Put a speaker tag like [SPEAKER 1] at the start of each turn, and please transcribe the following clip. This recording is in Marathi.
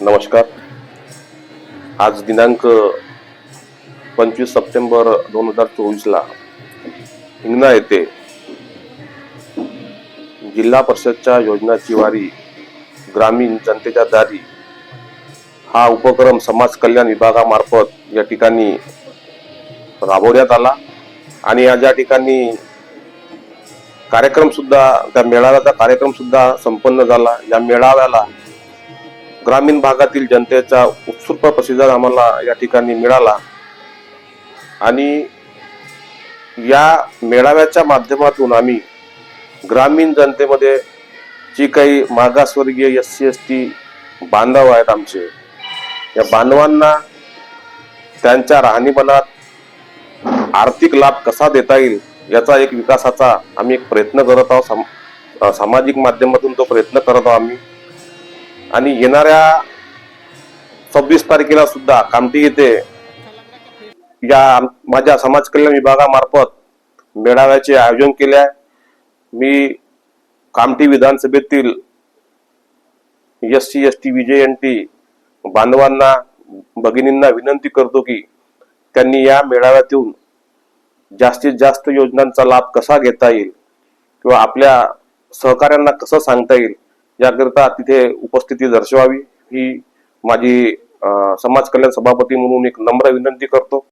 [SPEAKER 1] नमस्कार. आज दिनांक पंचवीस सप्टेंबर दोन हजार चोवीसला हिंगणा येथे जिल्हा परिषदच्या योजनाची वारी ग्रामीण जनतेच्या दारी हा उपक्रम समाज कल्याण विभागामार्फत या ठिकाणी राबवण्यात आला आणि या ज्या ठिकाणी कार्यक्रमसुद्धा त्या मेळाव्याचा कार्यक्रमसुद्धा संपन्न झाला. या मेळाव्याला ग्रामीण भागातील जनतेचा उत्स्फूर्त प्रतिसाद आम्हाला या ठिकाणी मिळाला. आणि या मेळाव्याच्या माध्यमातून आम्ही ग्रामीण जनतेमध्ये जी काही मागासवर्गीय एस सी एस टी बांधव आहेत आमचे या बांधवांना त्यांच्या राहणीमानात आर्थिक लाभ कसा देता येईल याचा एक विकासाचा आम्ही एक प्रयत्न करत आहोत. सामाजिक माध्यमातून तो प्रयत्न करत आहोत आम्ही. आणि येणाऱ्या सव्वीस तारखेला सुद्धा कामठी येथे या माझ्या समाज कल्याण विभागामार्फत मेळाव्याचे आयोजन केले आहे. मी कामठी विधानसभेतील S C S T VJ N T बांधवांना भगिनींना विनंती करतो की त्यांनी या मेळाव्यात येऊन जास्तीत जास्त योजनांचा लाभ कसा घेता येईल किंवा आपल्या सहकाऱ्यांना कसं सांगता येईल याकरिता तिथे उपस्थिती दर्शवावी. ही माझी समाज कल्याण सभापती म्हणून एक नम्र विनंती करतो.